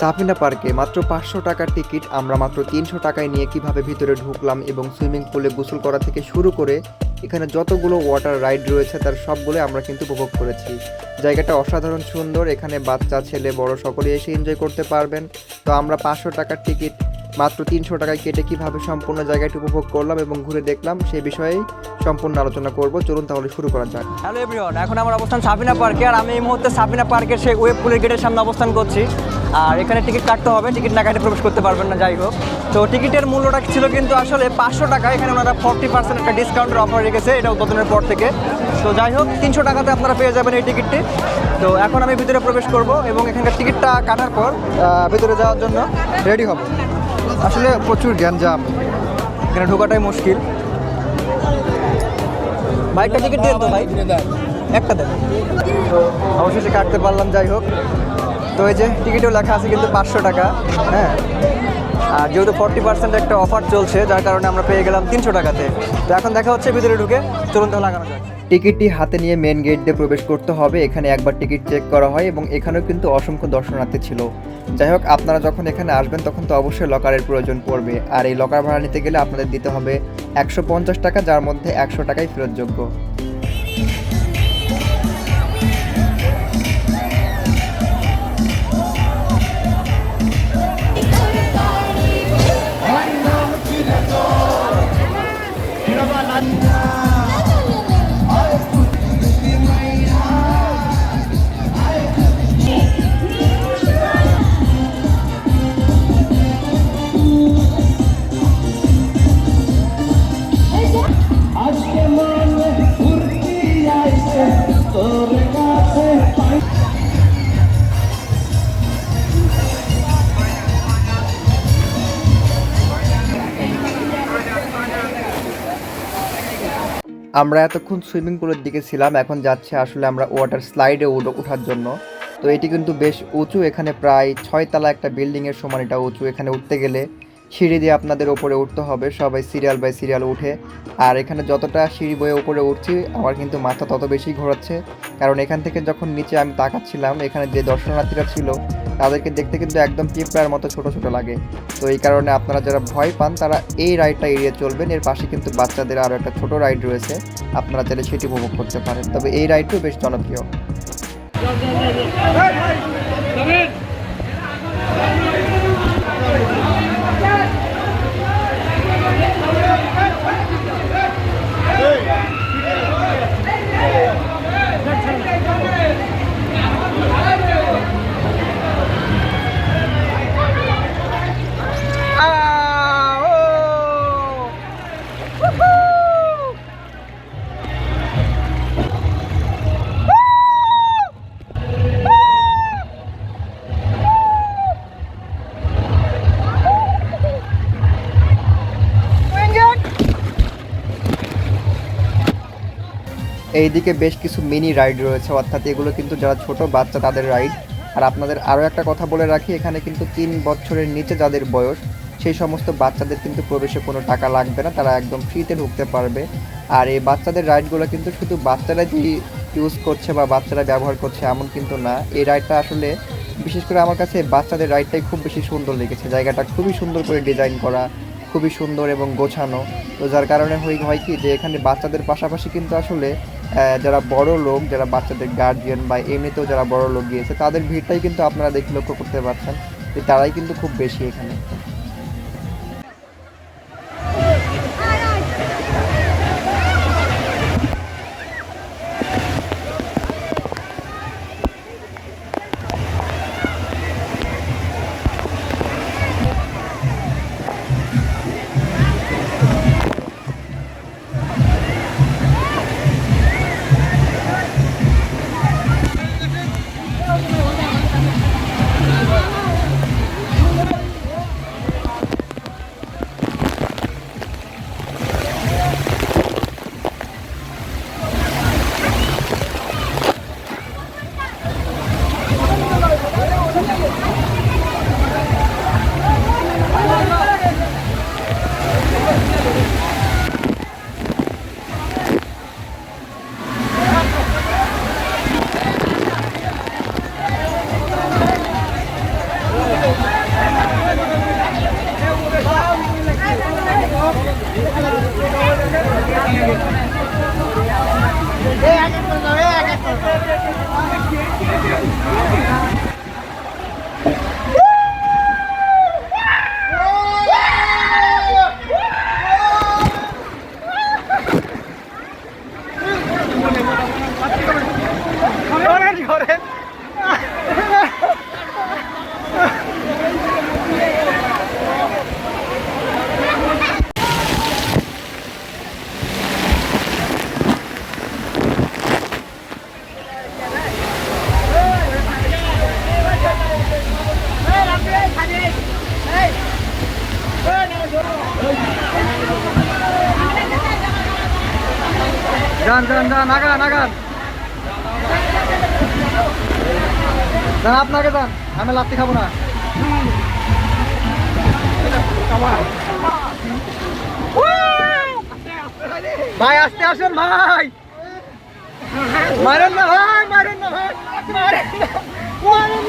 সাফিনা পার্কে মাত্র পাঁচশো টাকার টিকিট, আমরা মাত্র তিনশো টাকায় নিয়ে কীভাবে ভিতরে ঢুকলাম এবং সুইমিং পুলে গোসল করা থেকে শুরু করে এখানে যতগুলো ওয়াটার রাইড রয়েছে তার সবগুলো আমরা কিন্তু উপভোগ করেছি। জায়গাটা অসাধারণ সুন্দর, এখানে বাচ্চা, ছেলে, বড় সকলে এসে এনজয় করতে পারবেন। তো আমরা পাঁচশো টাকার টিকিট মাত্র তিনশো টাকায় কেটে কীভাবে সম্পূর্ণ জায়গাটি উপভোগ করলাম এবং ঘুরে দেখলাম সেই বিষয়েই সম্পূর্ণ আলোচনা করব। চলুন তাহলে শুরু করা যাক। হ্যালো এভরিওয়ান এখন আমার অবস্থান সাবিনা পার্কে, আর আমি এই মুহূর্তে সাবিনা পার্কের সেই ওয়েব পুলের গেটের সামনে অবস্থান করছি। আর এখানে টিকিট কাটতে হবে, টিকিট না কাটে প্রবেশ করতে পারবেন না, যাই হোক। তো টিকিটের মূল্যটা ছিল কিন্তু আসলে পাঁচশো টাকা এখানে ওনারা ফর্টি পার্সেন্ট একটা ডিসকাউন্টের অফার রেখেছে, এটা উদ্বোধনের পর থেকে। তো যাই হোক, তিনশো টাকাতে আপনারা পেয়ে যাবেন এই টিকিটটি। তো এখন আমি ভিতরে প্রবেশ করব এবং এখানকার টিকিটটা কাটার পর ভিতরে যাওয়ার জন্য রেডি হব। আসলে প্রচুর গ্যাঞ্জাম। এখানে ঢোকাটাই মুশকিল। বাইকটা টিকিট দেন তো ভাই। একটা দেন অবশেষে কাটতে পারলাম, যাই হোক। তো এই যে টিকিটেও লেখা আছে কিন্তু পাঁচশো টাকা হ্যাঁ। আর যেহেতু ফর্টি পার্সেন্ট একটা অফার চলছে, যার কারণে আমরা পেয়ে গেলাম তিনশো টাকাতে। তো এখন দেখা হচ্ছে ভিতরে ঢুকে, চলুন তাহলে লাগানো যায় টিকিটটি হাতে নিয়ে মেন গেট দিয়ে প্রবেশ করতে হবে, এখানে একবার টিকিট চেক করা হয় এবং এখানেও কিন্তু অসংখ্য দর্শনার্থী ছিল। যাই হোক, আপনারা যখন এখানে আসবেন, তখন তো অবশ্যই লকারের প্রয়োজন পড়বে। আর এই লকার ভাড়া নিতে গেলে আপনাদের দিতে হবে একশো পঞ্চাশ টাকা, যার মধ্যে একশো টাকাই ফেরতযোগ্য। আমরা এতক্ষণ সুইমিং পুলের দিকে ছিলাম, এখন যাচ্ছে আসলে আমরা ওয়াটার স্লাইডে ওঠার জন্য। তো এটি কিন্তু বেশ উঁচু, এখানে প্রায় ছয়তলা একটা বিল্ডিংয়ের সমান এটা উঁচু। এখানে উঠতে গেলে সিঁড়ি দিয়ে আপনাদের ওপরে উঠতে হবে সবাই সিরিয়াল বাই সিরিয়াল উঠে আর এখানে যতটা সিঁড়ি বয়ে উপরে উঠছি আমার কিন্তু মাথা তত বেশি ঘোরাচ্ছে কারণ এখান থেকে যখন নিচে আমি তাকাচ্ছিলাম এখানে যে দর্শনার্থীরা ছিল তাদেরকে দেখতে কিন্তু একদম পিঁপড়ার মতো ছোট ছোট লাগে তো এই কারণে আপনারা যারা ভয় পান তারা এই রাইডটা এড়িয়ে চলবেন এর পাশে কিন্তু বাচ্চাদের আরও একটা ছোট রাইড রয়েছে আপনারা চাইলে সেটি উপভোগ করতে পারেন তবে এই রাইডটিও বেশ জনপ্রিয় এইদিকে বেশ কিছু মিনি রাইড রয়েছে, অর্থাৎ এগুলো কিন্তু যারা ছোট বাচ্চা তাদের রাইড। আর আপনাদের আরও একটা কথা বলে রাখি, এখানে কিন্তু তিন বছরের নিচে যাদের বয়স, সেই সমস্ত বাচ্চাদের কিন্তু প্রবেশে কোনো টাকা লাগবে না, তারা একদম ফ্রিতে ঢুকতে পারবে। আর এই বাচ্চাদের রাইডগুলো কিন্তু শুধু বাচ্চারা যে ইউজ করছে বা বাচ্চারা ব্যবহার করছে এমন কিন্তু না। এই রাইডটা আসলে, বিশেষ করে আমার কাছে বাচ্চাদের রাইডটাই খুব বেশি সুন্দর লেগেছে। জায়গাটা খুবই সুন্দর করে ডিজাইন করা, খুবই সুন্দর এবং গোছানো। তো যার কারণে হয় কি যে এখানে বাচ্চাদের পাশাপাশি কিন্তু আসলে যারা বড় লোক, যারা বাচ্চাদের গার্জিয়ান বা এমনিতেও যারা বড় লোক গিয়েছে, তাদের ভিড়টাই কিন্তু আপনারা দেখে লক্ষ্য করতে পারছেন যে তারাই কিন্তু খুব বেশি এখানে। Vai, vai, vai, vai. যান যান যান আগান আগান। যান আপনাকে যান আমি লাত্তি খাব না। ভাই, আসতে আসেন, ভাই। মারেন না, ভাই, মারেন না, ভাই। মারেন না, মারেন